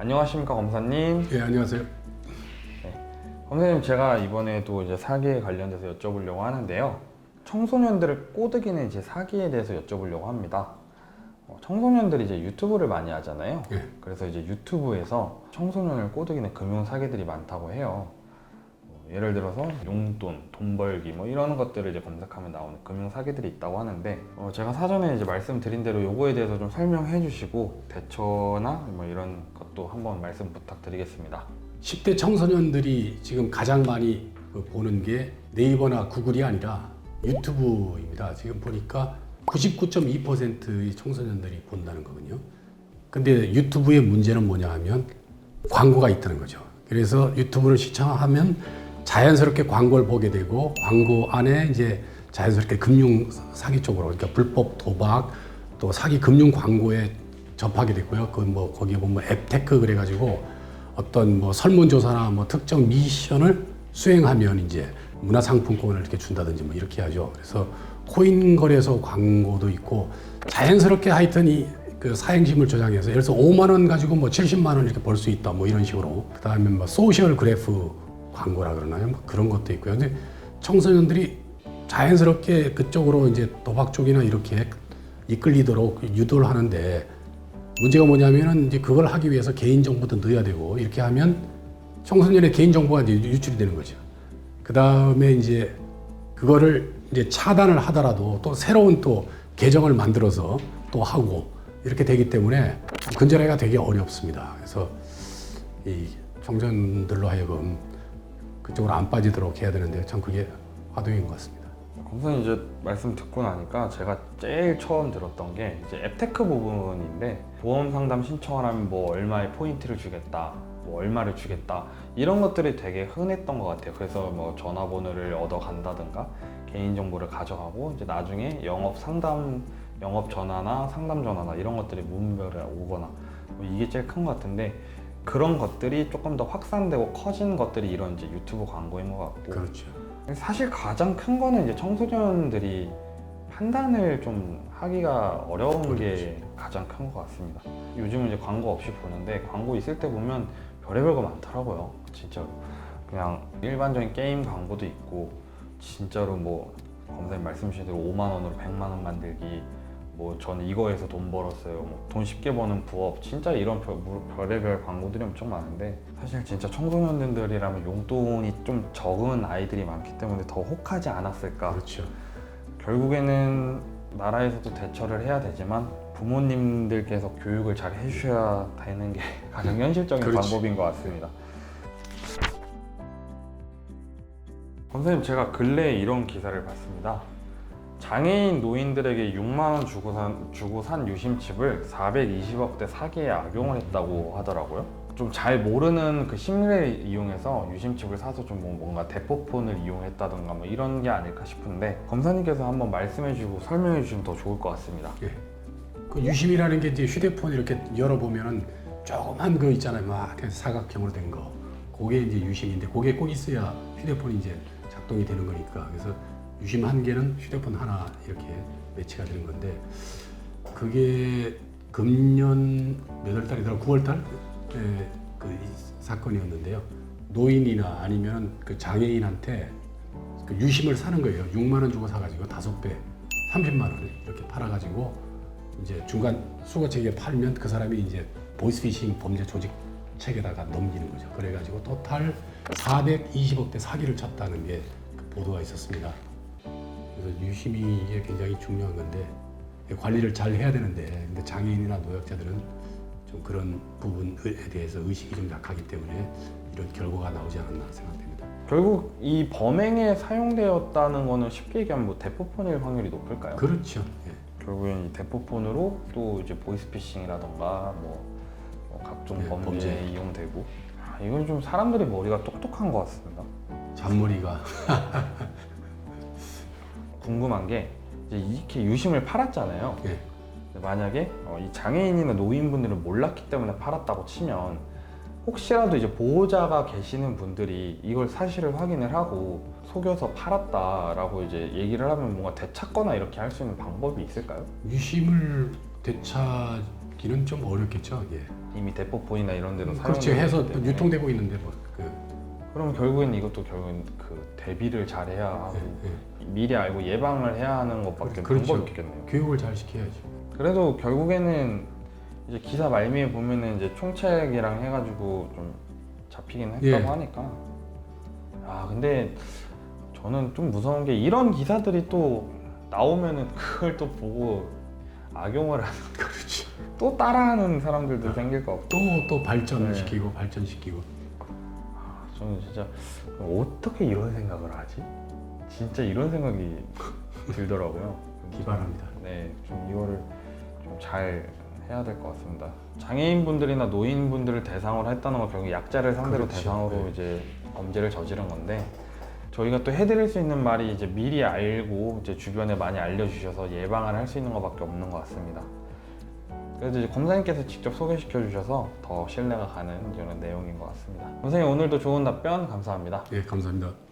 안녕하십니까 검사님. 예, 안녕하세요. 검사님 제가 이번에도 이제 사기에 관련돼서 여쭤보려고 하는데요. 청소년들을 꼬드기는 이제 사기에 대해서 여쭤보려고 합니다. 어, 청소년들이 이제 유튜브를 많이 하잖아요. 예. 그래서 이제 유튜브에서 청소년을 꼬드기는 금융 사기들이 많다고 해요. 뭐 예를 들어서 용돈, 돈 벌기 뭐 이런 것들을 이제 검색하면 나오는 금융 사기들이 있다고 하는데 어, 제가 사전에 이제 말씀드린 대로 요거에 대해서 좀 설명해 주시고 대처나 뭐 이런 것도 한번 말씀 부탁드리겠습니다. 10대 청소년들이 지금 가장 많이 그 보는 게 네이버나 구글이 아니라 유튜브입니다. 지금 보니까 99.2%의 청소년들이 본다는 거거든요. 근데 유튜브의 문제는 뭐냐 하면 광고가 있다는 거죠. 그래서 유튜브를 시청하면 자연스럽게 광고를 보게 되고 광고 안에 이제 자연스럽게 금융 사기 쪽으로 그러니까 불법 도박 또 사기 금융 광고에 접하게 되고요. 그 뭐 거기에 보면 앱테크 그래가지고 어떤 뭐 설문조사나 뭐 특정 미션을 수행하면 이제 문화상품권을 이렇게 준다든지 뭐 이렇게 하죠. 그래서 코인 거래소 광고도 있고 자연스럽게 하여튼 이 그 사행심을 조장해서 예를 들어서 5만 원 가지고 뭐 70만 원 이렇게 벌 수 있다 뭐 이런 식으로 그다음에 뭐 소셜 그래프 광고라 그러나요? 뭐 그런 것도 있고요. 근데 청소년들이 자연스럽게 그쪽으로 이제 도박 쪽이나 이렇게 이끌리도록 유도를 하는데 문제가 뭐냐면은 이제 그걸 하기 위해서 개인 정보도 넣어야 되고 이렇게 하면 청소년의 개인 정보가 이제 유출이 되는 거죠. 그 다음에 이제 그거를 이제 차단을 하더라도 또 새로운 또 계정을 만들어서 또 하고 이렇게 되기 때문에 근절하기가 되게 어렵습니다. 그래서 이 청소년들로 하여금 그쪽으로 안 빠지도록 해야 되는데 참 그게 화두인 것 같습니다. 검사님 이제 말씀 듣고 나니까 제가 제일 처음 들었던 게 이제 앱테크 부분인데 보험 상담 신청을 하면 뭐 얼마의 포인트를 주겠다, 뭐 얼마를 주겠다 이런 것들이 되게 흔했던 것 같아요. 그래서 뭐 전화번호를 얻어 간다든가 개인 정보를 가져가고 이제 나중에 영업 상담, 영업 전화나 상담 전화나 이런 것들이 문별에 오거나 뭐 이게 제일 큰 것 같은데 그런 것들이 조금 더 확산되고 커진 것들이 이런 이제 유튜브 광고인 것 같고 그렇죠. 사실 가장 큰 거는 이제 청소년들이 판단을 좀 하기가 어려운 게 가장 큰 것 같습니다. 요즘은 이제 광고 없이 보는데 광고 있을 때 보면 별의별 거 많더라고요. 진짜로. 그냥 일반적인 게임 광고도 있고 진짜로 뭐 검사님 말씀 주신 대로 5만 원으로 100만 원 만들기 뭐 저는 이거에서 돈 벌었어요. 뭐 돈 쉽게 버는 부업 진짜 이런 별, 뭐 별의별 광고들이 엄청 많은데 사실 진짜 청소년들이라면 용돈이 좀 적은 아이들이 많기 때문에 더 혹하지 않았을까. 그렇죠. 결국에는 나라에서도 대처를 해야 되지만 부모님들께서 교육을 잘 해주셔야 되는 게 가장 현실적인 그렇지. 방법인 것 같습니다. 선생님 제가 근래에 이런 기사를 봤습니다. 장애인 노인들에게 6만 원 주고 산, 주고 산 유심칩을 420억대 사기에 악용을 했다고 하더라고요. 좀 잘 모르는 그 심리를 이용해서 유심칩을 사서 좀 뭐- 뭔가 대포폰을 이용했다던가 뭐 이런 게 아닐까 싶은데 검사님께서 한번 말씀해주고 설명해 주시면 더 좋을 것 같습니다. 예. 그 유심이라는 게 이제 휴대폰 이렇게 열어보면은 조그만 거 있잖아요. 막 그냥 사각형으로 된 거. 그게 이제 유심인데 그게 꼭 있어야 휴대폰이 이제 작동이 되는 거니까. 그래서 유심 한 개는 휴대폰 하나 이렇게 매치가 되는 건데 그게 금년 몇 월 달이더라? 9월 달? 에, 그이 사건이었는데요. 노인이나 아니면 그 장애인한테 그 유심을 사는 거예요. 6만 원 주고 사가지고 다섯 배, 30만 원에 이렇게 팔아가지고 이제 중간 수거책에 팔면 그 사람이 이제 보이스피싱 범죄 조직 책에다가 넘기는 거죠. 그래가지고 토탈 420억 대 사기를 쳤다는 게그 보도가 있었습니다. 그래서 유심이 이게 굉장히 중요한 건데 관리를 잘 해야 되는데 근데 장애인이나 노약자들은 좀 그런 부분에 대해서 의식이 좀 약하기 때문에 이런 결과가 나오지 않았나 생각됩니다. 결국 이 범행에 사용되었다는 거는 쉽게 얘기하면 뭐 대포폰일 확률이 높을까요? 그렇죠. 예. 결국엔 이 대포폰으로 또 이제 보이스피싱이라던가 뭐, 뭐 각종 네, 범죄에 범죄. 이용되고 아, 이건 좀 사람들이 머리가 똑똑한 것 같습니다. 잔머리가 궁금한 게 이제 이렇게 유심을 팔았잖아요. 예. 만약에 어, 이 장애인이나 노인분들은 몰랐기 때문에 팔았다고 치면 혹시라도 이제 보호자가 계시는 분들이 이걸 사실을 확인을 하고 속여서 팔았다라고 이제 얘기를 하면 뭔가 되찾거나 이렇게 할 수 있는 방법이 있을까요? 유심을 되찾을 잡기는 좀 어렵겠죠. 예. 이미 대포폰이나 이런 데도 그렇죠. 사용되고 해서 때문에. 유통되고 있는데 뭐 그, 그럼 결국엔 이것도 결국엔 그 대비를 잘 해야 하고 예, 예. 미리 알고 예방을 해야 하는 것밖에 그렇죠. 방법이 없겠네요. 교육을 잘 시켜야죠. 그래도 결국에는 이제 기사 말미에 보면은 이제 총책이랑 해가지고 좀 잡히긴 했다고 예. 하니까 아 근데 저는 좀 무서운 게 이런 기사들이 또 나오면은 그걸 또 보고 악용을 하는 그렇지. 또 따라하는 사람들도 생길 것 같고 또또 발전시키고 네. 시키고 발전시키고. 저는 진짜 어떻게 이런 생각을 하지? 진짜 이런 생각이 들더라고요. 기발합니다. 네, 좀 이거를 좀 잘 해야 될 것 같습니다. 장애인분들이나 노인분들을 대상으로 했다는 건 결국 약자를 상대로 그렇죠. 대상으로 네. 이제 범죄를 저지른 건데 저희가 또 해드릴 수 있는 말이 이제 미리 알고 이제 주변에 많이 알려주셔서 예방을 할 수 있는 것밖에 없는 것 같습니다. 그래서 이제 검사님께서 직접 소개시켜 주셔서 더 신뢰가 가는 이런 내용인 것 같습니다. 선생님 오늘도 좋은 답변 감사합니다. 예, 감사합니다.